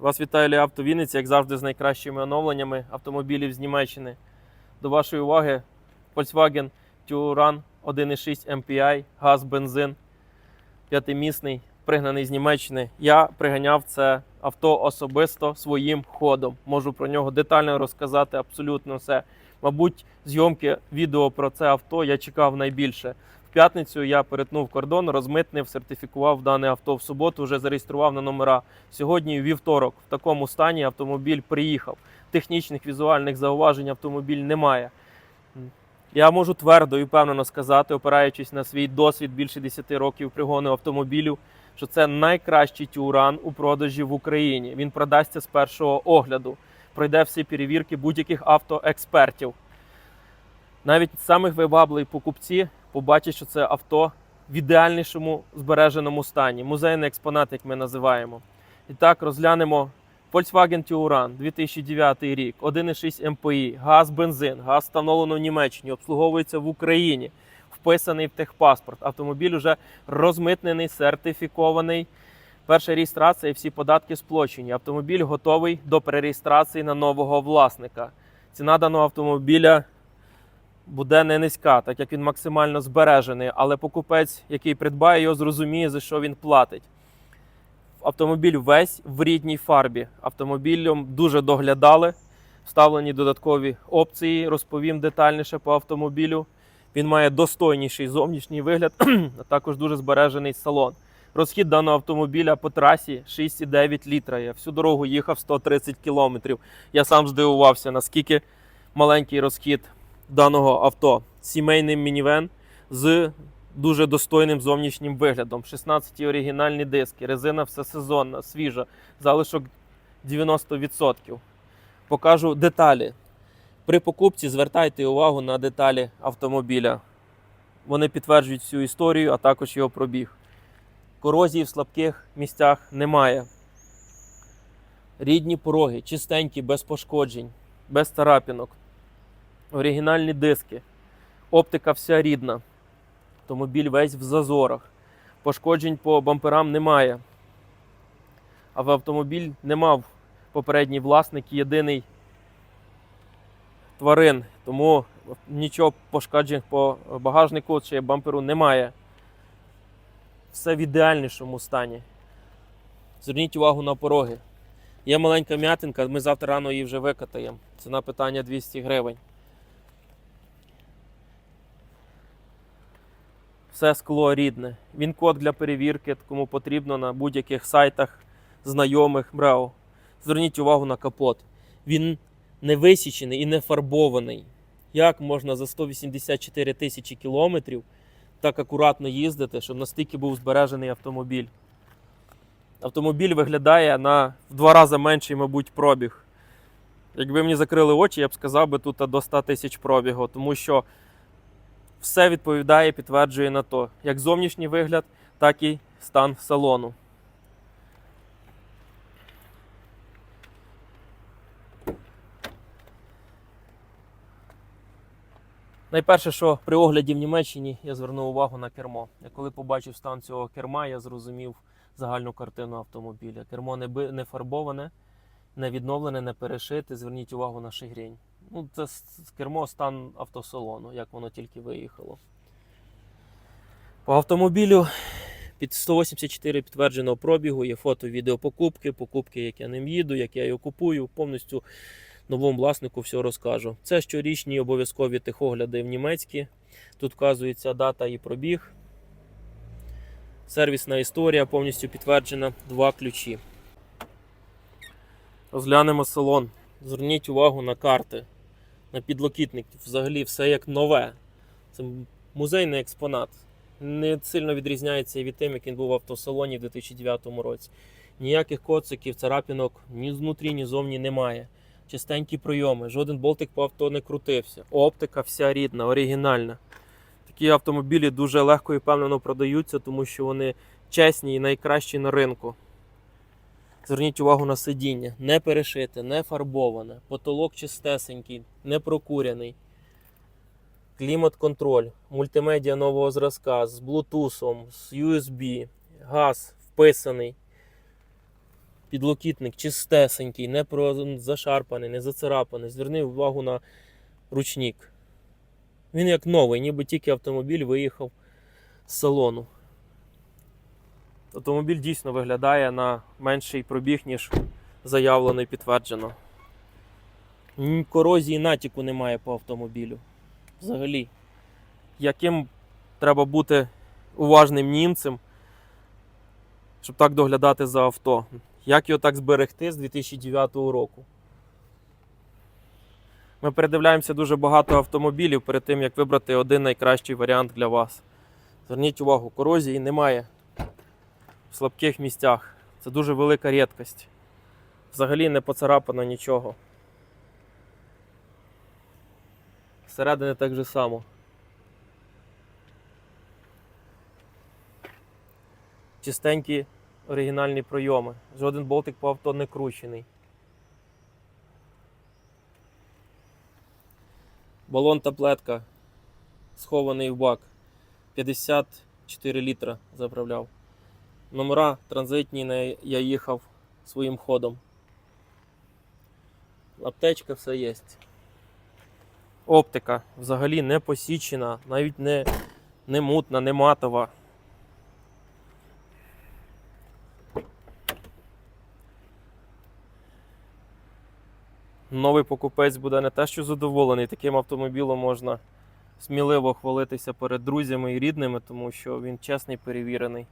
Вас вітає Ліавто Вінниця, як завжди, з найкращими оновленнями автомобілів з Німеччини. До вашої уваги Volkswagen Touran 1.6 MPI, газ, бензин, п'ятимісний, пригнаний з Німеччини. Я приганяв це авто особисто своїм ходом. Можу про нього детально розказати абсолютно все. Мабуть, зйомки відео про це авто я чекав найбільше. П'ятницю я перетнув кордон, розмитнив, сертифікував дане авто в суботу, вже зареєстрував на номера. Сьогодні вівторок в такому стані автомобіль приїхав. Технічних візуальних зауважень автомобіль немає. Я можу твердо і впевнено сказати, опираючись на свій досвід більше 10 років пригону автомобілів, що це найкращий тюран у продажі в Україні. Він продасться з першого огляду, пройде всі перевірки будь-яких автоекспертів. Навіть самих вивабливі покупці побачать, що це авто в ідеальнішому збереженому стані. Музейний експонат, як ми називаємо. І так розглянемо Volkswagen Touran 2009 рік, 1,6 МПІ, газ, бензин, газ встановлено в Німеччині, обслуговується в Україні, вписаний в техпаспорт. Автомобіль вже розмитнений, сертифікований. Перша реєстрація і всі податки сплочені. Автомобіль готовий до перереєстрації на нового власника. Ціна даного автомобіля буде не низька, так як він максимально збережений, але покупець, який придбає його, зрозуміє, за що він платить. Автомобіль весь в рідній фарбі. Автомобілем дуже доглядали, вставлені додаткові опції. Розповім детальніше по автомобілю. Він має достойніший зовнішній вигляд, а також дуже збережений салон. Розхід даного автомобіля по трасі 6,9 літра. Я всю дорогу їхав 130 кілометрів. Я сам здивувався, наскільки маленький розхід даного авто. Сімейний мінівен з дуже достойним зовнішнім виглядом. 16 оригінальні диски, резина всесезонна, свіжа, залишок 90%. Покажу деталі. При покупці звертайте увагу на деталі автомобіля. Вони підтверджують всю історію, а також його пробіг. Корозії в слабких місцях немає. Рідні пороги, чистенькі, без пошкоджень, без царапінок. Оригінальні диски. Оптика вся рідна. Автомобіль весь в зазорах. Пошкоджень по бамперам немає. А в автомобіль не мав попередній власник єдиний тварин. Тому нічого пошкоджень по багажнику чи бамперу немає. Все в ідеальнішому стані. Зверніть увагу на пороги. Є маленька м'ятинка, ми завтра рано її вже викатаємо. Ціна питання 200 гривень. Все скло рідне. Він код для перевірки, кому потрібно на будь-яких сайтах знайомих БРЕО. Зверніть увагу на капот. Він не висічений і не фарбований. Як можна за 184 тисячі кілометрів так акуратно їздити, щоб настільки був збережений автомобіль? Автомобіль виглядає на в два рази менший, мабуть, пробіг. Якби мені закрили очі, я б сказав би тут до 100 тисяч пробігу, тому що все відповідає підтверджує на то, як зовнішній вигляд, так і стан салону. Найперше, що при огляді в Німеччині я звернув увагу на кермо. Я коли побачив стан цього керма, я зрозумів загальну картину автомобіля. Кермо не, не фарбоване, не відновлене, не перешите. Зверніть увагу на шигрінь. Ну, це кермо стан автосалону, як воно тільки виїхало. По автомобілю під 184 підтвердженого пробігу є фото, відео покупки, покупки, як я ним їду, як я його купую. Повністю новому власнику все розкажу. Це щорічні обов'язкові техогляди в німецькі. Тут вказується дата і пробіг. Сервісна історія повністю підтверджена. Два ключі. Розглянемо салон. Зверніть увагу на карти, на підлокітник. Взагалі все як нове. Це музейний експонат. Не сильно відрізняється і від тим, як він був в автосалоні в 2009 році. Ніяких коциків, царапінок ні знутрі, ні зовні немає. Чистенькі прийоми, жоден болтик по авто не крутився. Оптика вся рідна, оригінальна. Такі автомобілі дуже легко і впевнено продаються, тому що вони чесні і найкращі на ринку. Зверніть увагу на сидіння. Не перешите, не фарбоване, потолок чистесенький, не прокуряний. Клімат-контроль, мультимедіа нового зразка з Bluetooth, з USB, газ вписаний. Підлокітник чистесенький, не зашарпаний, не зацарапаний. Зверни увагу на ручник. Він як новий, ніби тільки автомобіль виїхав з салону. Автомобіль дійсно виглядає на менший пробіг, ніж заявлено і підтверджено. Корозії натяку немає по автомобілю. Взагалі. Яким треба бути уважним німцем, щоб так доглядати за авто? Як його так зберегти з 2009 року? Ми передивляємося дуже багато автомобілів перед тим, як вибрати один найкращий варіант для вас. Зверніть увагу, корозії немає в слабких місцях. Це дуже велика рідкость. Взагалі не поцарапано нічого. Зсередини так же само. Чистенькі оригінальні пройоми. Жоден болтик по авто не кручений. Балон таблетка схований в бак. 54 літра заправляв. Номера транзитні, на я їхав своїм ходом. Аптечка все є. Оптика взагалі не посічена, навіть не, не мутна, не матова. Новий покупець буде не те, що задоволений. Таким автомобілем можна сміливо хвалитися перед друзями і рідними, тому що він чесний, перевірений.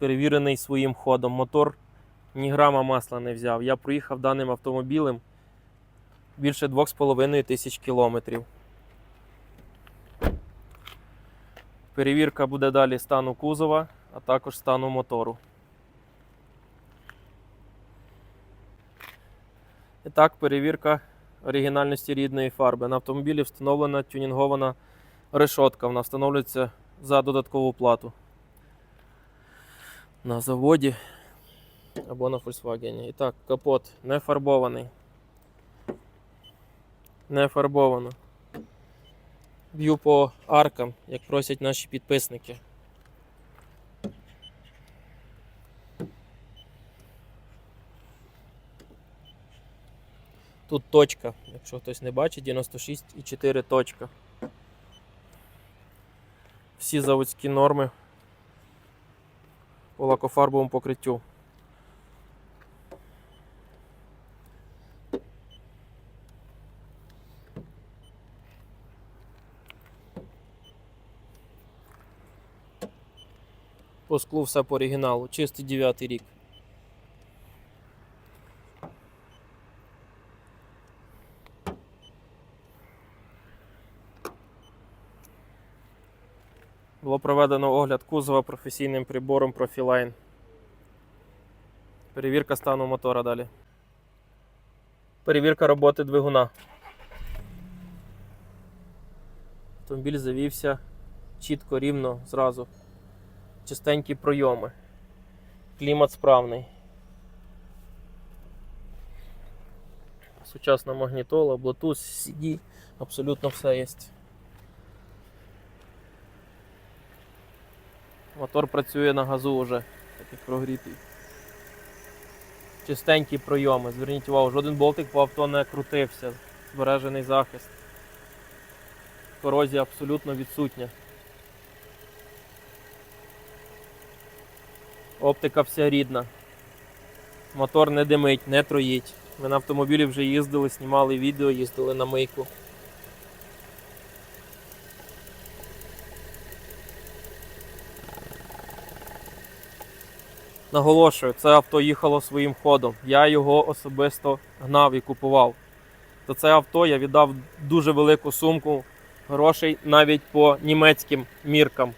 Перевірений своїм ходом. Мотор ні грама масла не взяв. Я проїхав даним автомобілем більше 2,5 тисяч кілометрів. Перевірка буде далі стану кузова, а також стану мотору. І так, перевірка оригінальності рідної фарби. На автомобілі встановлена тюнінгована решотка. Вона встановлюється за додаткову плату. На заводі або на Volkswagen. І так, капот не фарбований. Не фарбовано. Б'ю по аркам, як просять наші підписники. Тут точка, якщо хтось не бачить, 96,4 точка. Всі заводські норми по лакофарбовому покриттю. По склу все по оригіналу. Чистий 9 рік. Було проведено огляд кузова професійним прибором Profiline. Перевірка стану мотора далі. Перевірка роботи двигуна. Автомобіль завівся чітко, рівно, зразу. Чистенькі пройоми. Клімат справний. Сучасна магнітола, Bluetooth, CD, абсолютно все є. Мотор працює на газу вже, так як прогрітий. Чистенькі пройоми. Зверніть увагу, жоден болтик по авто не крутився. Збережений захист. Корозія абсолютно відсутня. Оптика вся рідна. Мотор не димить, не троїть. Ми на автомобілі вже їздили, знімали відео, їздили на мийку. Наголошую, це авто їхало своїм ходом. Я його особисто гнав і купував. За це авто я віддав дуже велику сумку грошей навіть по німецьким міркам.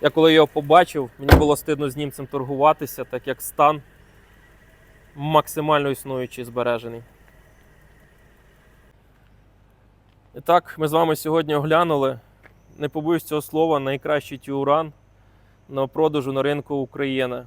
Я коли його побачив, мені було стидно з німцем торгуватися, так як стан максимально існуючий збережений. І так, ми з вами сьогодні оглянули, не побоюсь цього слова, найкращий тюран на продажу на ринку України.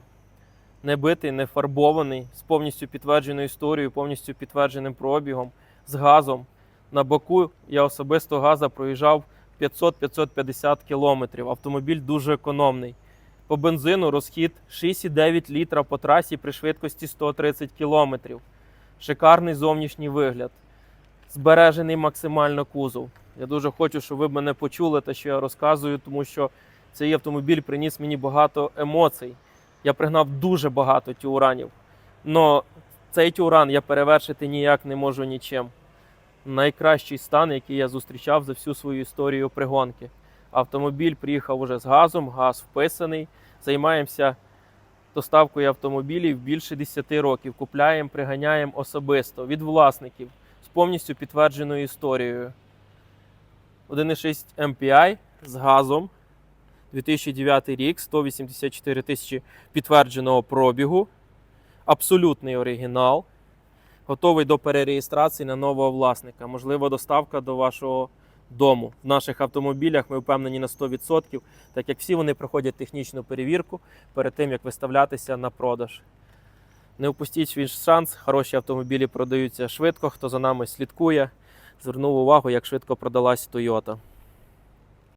Не битий, не фарбований, з повністю підтвердженою історією, повністю підтвердженим пробігом, з газом. На боку я особисто газа проїжджав 500-550 кілометрів. Автомобіль дуже економний. По бензину розхід 6,9 літра по трасі при швидкості 130 км. Шикарний зовнішній вигляд. Збережений максимально кузов. Я дуже хочу, щоб ви мене почули те, що я розказую, тому що цей автомобіль приніс мені багато емоцій. Я пригнав дуже багато тюранів. Но цей тюран я перевершити ніяк не можу нічим. Найкращий стан, який я зустрічав за всю свою історію пригонки. Автомобіль приїхав уже з газом, газ вписаний. Займаємося доставкою автомобілів більше 10 років. Купляємо, приганяємо особисто від власників з повністю підтвердженою історією. 1,6 MPI з газом. 2009 рік, 184 тисячі підтвердженого пробігу. Абсолютний оригінал. Готовий до перереєстрації на нового власника. Можлива доставка до вашого дому. В наших автомобілях ми впевнені на 100%, так як всі вони проходять технічну перевірку перед тим, як виставлятися на продаж. Не упустіть свій шанс. Хороші автомобілі продаються швидко. Хто за нами слідкує, звернув увагу, як швидко продалась Toyota.